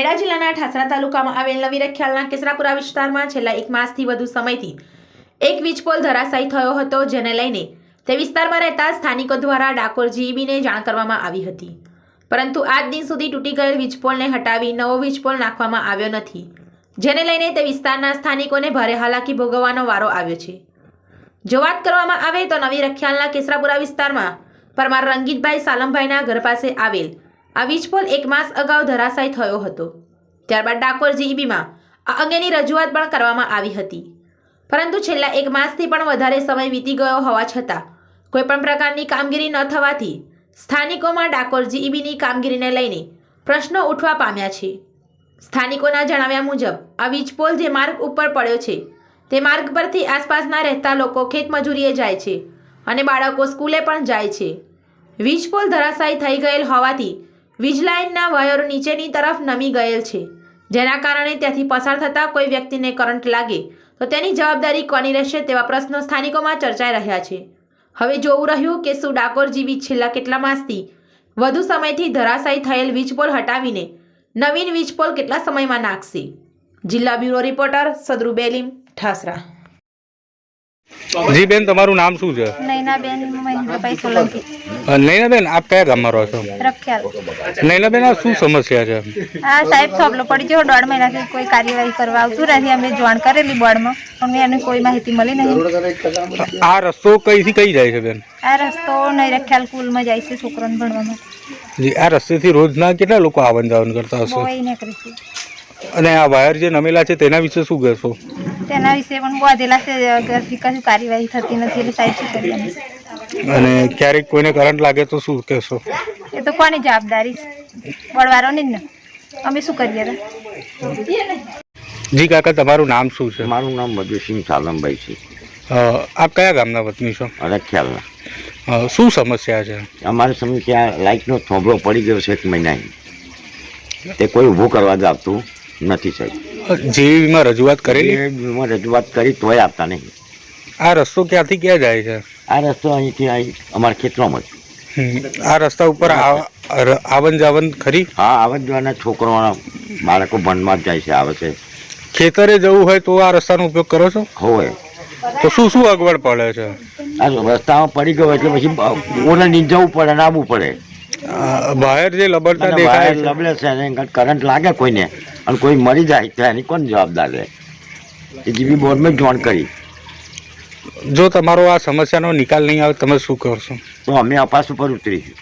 ખેડા જિલ્લાના ઠાસરા તાલુકામાં આવેલ નવી રખ્યાલના કેસરાપુરા વિસ્તારમાં છેલ્લા એક માસથી વધુ સમયથી એક વીજપોલ ધરાશાયી થયો હતો, જેને લઈને તે વિસ્તારમાં રહેતા સ્થાનિકો દ્વારા ડાકોર જીઈબીને જાણ કરવામાં આવી હતી. પરંતુ આજ દિન સુધી તૂટી ગયેલ વીજપોલને હટાવી નવો વીજપોલ નાખવામાં આવ્યો નથી, જેને લઈને તે વિસ્તારના સ્થાનિકોને ભારે હાલાકી ભોગવવાનો વારો આવ્યો છે. જો વાત કરવામાં આવે તો નવી રખ્યાલના કેસરાપુરા વિસ્તારમાં પરમાર રંગીતભાઈ સાલમભાઈના ઘર પાસે આવેલ આ વીજપોલ એક માસ અગાઉ ધરાશાય થયો હતો. ત્યારબાદ ડાકોર જીઈબીમાં આ અંગેની રજૂઆત પણ કરવામાં આવી હતી. પરંતુ છેલ્લા એક માસથી પણ વધારે સમય વીતી ગયો હોવા છતાં કોઈપણ પ્રકારની કામગીરી ન થવાથી સ્થાનિકોમાં ડાકોર જીઈબીની કામગીરીને લઈને પ્રશ્નો ઉઠવા પામ્યા છે. સ્થાનિકોના જણાવ્યા મુજબ આ વીજપોલ જે માર્ગ ઉપર પડ્યો છે, તે માર્ગ પરથી આસપાસના રહેતા લોકો ખેતમજૂરીએ જાય છે અને બાળકો સ્કૂલે પણ જાય છે. વીજપોલ ધરાશાયી થઈ ગયેલ હોવાથી વીજ લાઇનના વાયરો નીચેની તરફ નમી ગયેલ છે. જેના કારણે ત્યાંથી પસાર થતા કોઈ વ્યક્તિને કરંટ લાગે, તો તેની જવાબદારી કોની રહેશે તેવા પ્રશ્નો સ્થાનિકોમાં ચર્ચાઈ રહ્યા છે. હવે જોવું રહ્યું કે શું ડાકોર જેવી છેલ્લા કેટલા માસથી વધુ સમયથી ધરાશાયી થયેલ વીજપોલ હટાવીને નવીન વીજપોલ કેટલા સમયમાં નાખશે? જિલ્લા બ્યુરો રિપોર્ટર સદરુ બેલીમ, ઠાસરા. જી બેન તમારું નામ શું છે? નૈનાબેન મહેન્દ્રભાઈ સોલંકી. નૈનાબેન આપ કયા ગામમાં રહો છો? રખ્યાલ. નૈનાબેન આ શું સમસ્યા છે? આ સાહેબ થોપલો પડી ગયો દોઢ મહિનાથી કોઈ કાર્યવાહી કરવા આવતું નથી. અમે જાણ કરેલી બોર્ડમાં પણ એને કોઈ માહિતી મળી નહીં. આ રસ્તો કઈથી કઈ જાય છે બેન? આ રસ્તો નહીં રખ્યાલ સ્કૂલમાં જાય છે છોકરાને ભણવામાં. જી આ રસ્તેથી રોજના કેટલા લોકો આવન જાવન કરતા હશે? અને આ વાયર જે નમેલા છે તેના વિશે શું કહેશો? તેના વિશે પણ બાંધેલા છે કશું કાર્યવાહી થતી નથી એટલે સાહેબ શું કરીએ અને ક્યારેક કોઈને કરંટ લાગે તો શું કહેશો? એ તો કોની જવાબદારી છે? બોર્ડવાળાની જ ને. અમે શું કરીએ તો જી કાકા તમારું નામ શું છે? મારું નામ મધુસિંહ સાલમભાઈ છે. આપ કયા ગામના વતની છો? રખ્યાલના શું સમસ્યા છે? અમારે સમય ત્યાં લાઇટનો થોભલો પડી ગયો છે એક મહિનાની. તે કોઈ ઊભું કરવા જ આપતું નથી સાહેબ. જીવીમાં રજૂઆત કરેલી? એ રજૂઆત કરી તોય આપતા નહીં. આ રસ્તો ક્યાંથી ક્યાં જાય છે? આ રસ્તો અહીંથી અહીં અમારા ખેતરોમાં જ. આ રસ્તા ઉપર આવન જાવન ખરી? હા આવન જવાના છોકરાઓના બાળકો ભણમાં જ જાય છે આવે છે. ખેતરે જવું હોય તો આ રસ્તાનો ઉપયોગ કરો છો? હોય. તો શું શું અગવડ પડે છે? આ રસ્તામાં પડી ગયો એટલે પછી ઓને નીચે પડે ને આવવું પડે બહાર જે લબડતા દેખાય લબડે છે કરંટ લાગે કોઈને. અને કોઈ મરી જાય તો એની કોણ જવાબદાર રહે? એ જીબી બોર્ડમાં જોણ કરી. જો તમારો આ સમસ્યાનો નિકાલ નહીં આવે તમે શું કરશો? તો અમે અપાસ ઉપર ઉતરીશું.